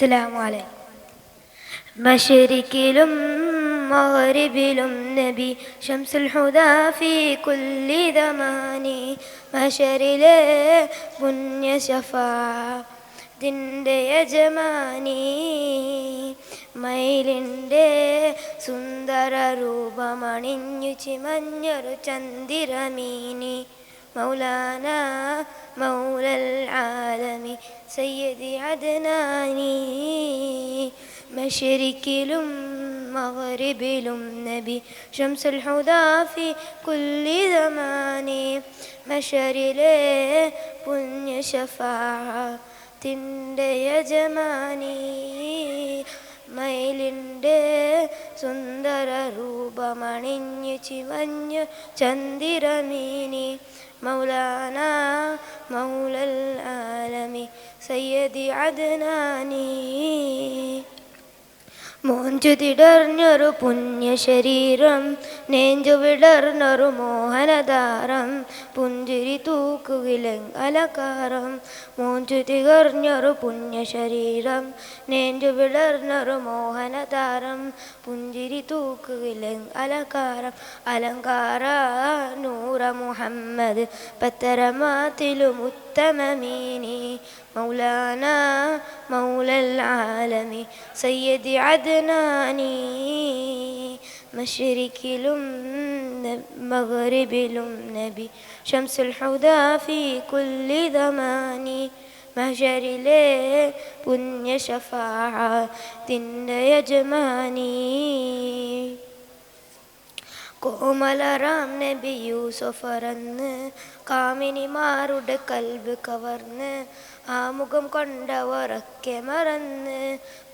അസ്സലാമലൈക്കും മഷരിക്കിലും മഗ്രിബിലും നബി ഷംസുൽ ഹുദാഫി കുല്ലി ദമാനി മഷരിലെ പുണ്യ ഷഫാതിന്റെ യജമാനി മയിലിന്റെ സുന്ദര രൂപമണിഞ്ഞു ചിമഞ്ഞൊരു ചന്ദിരമീനി മൗലാന മൗലൽ ആലമി സയ്യദി അദനാനി. മഷരിക്കിലും മഗ്രിബിലും നബി ഷംസുൽ ഹുദാഫി കുല്ലി ദമാനി മഷരിലെ പുണ്യ ഷഫാത്തിന്റെ യജമാനി. മയിലിന്റെ സുന്ദര രൂപമണിഞ്ഞ് ചിവഞ്ഞ് ചന്ദിരമീനി. മൗലാന മൗലൽ ആലമി. സയ്യദി അദ്നാനി മോഞ്ചു തിടർന്നൊരു പുണ്യശരീരം നെഞ്ചു വിടർന്നൊരു മോഹനധാരം പുഞ്ചിരി തൂക്കുകിലങ്കലകാരം മോഞ്ചു തികർന്നൊരു പുണ്യ ശരീരം നെഞ്ചു വിടർന്നൊരു മോഹനധാരം പുഞ്ചിരി തൂക്കുകിലങ്കലകാരം അലങ്കാര. നൂറ മുഹമ്മദ് പത്തരമാത്തിലും ഉത്തമമീനി മൗലാന മൗലൽ ആലമി സയ്യദി അദ്നാനി മഷരിക്കിലും മഗ്രിബിലും നബി ഷംസുൽ ഹുദാ ഫീ കുല്ലി ദമാനി മഹരിലെ പുണ്യ ഷഫാത്തിന്റെ യജമാനി കോമലറാം നബി യൂസഫറന്ന് കാമിനിമാരുടെ കൽബ് കവർന്ന് ആമുഖം കൊണ്ടവറൊക്കെ മറന്ന്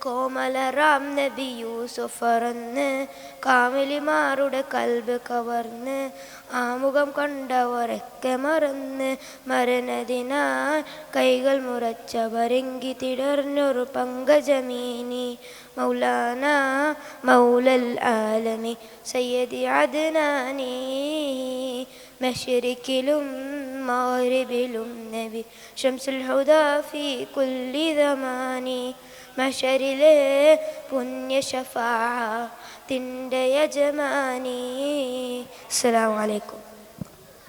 കോമലറാം നബി യൂസഫറന്ന് കാമിലിമാരുടെ കൽബ് കവർന്ന് ആമുഖം കണ്ടവരൊക്കെ മറന്ന് മരണതിനാൽ കൈകൾ മുറച്ചവരെങ്കി തിടർന്നൊരു പങ്കജമീനി മൗലാന മൗലൽ ആലമി സയ്യദി അദ്നാനി മഷരിക്കിലും മാറിബിലും നബി. ഷംസുൽ ഹുദാഫി കുല്ലി ദമാനി. മഷരിലെ പുണ്യ ഷഫാത്തിന്റെ യജമാനി അസ്സലാമു അലൈക്കും.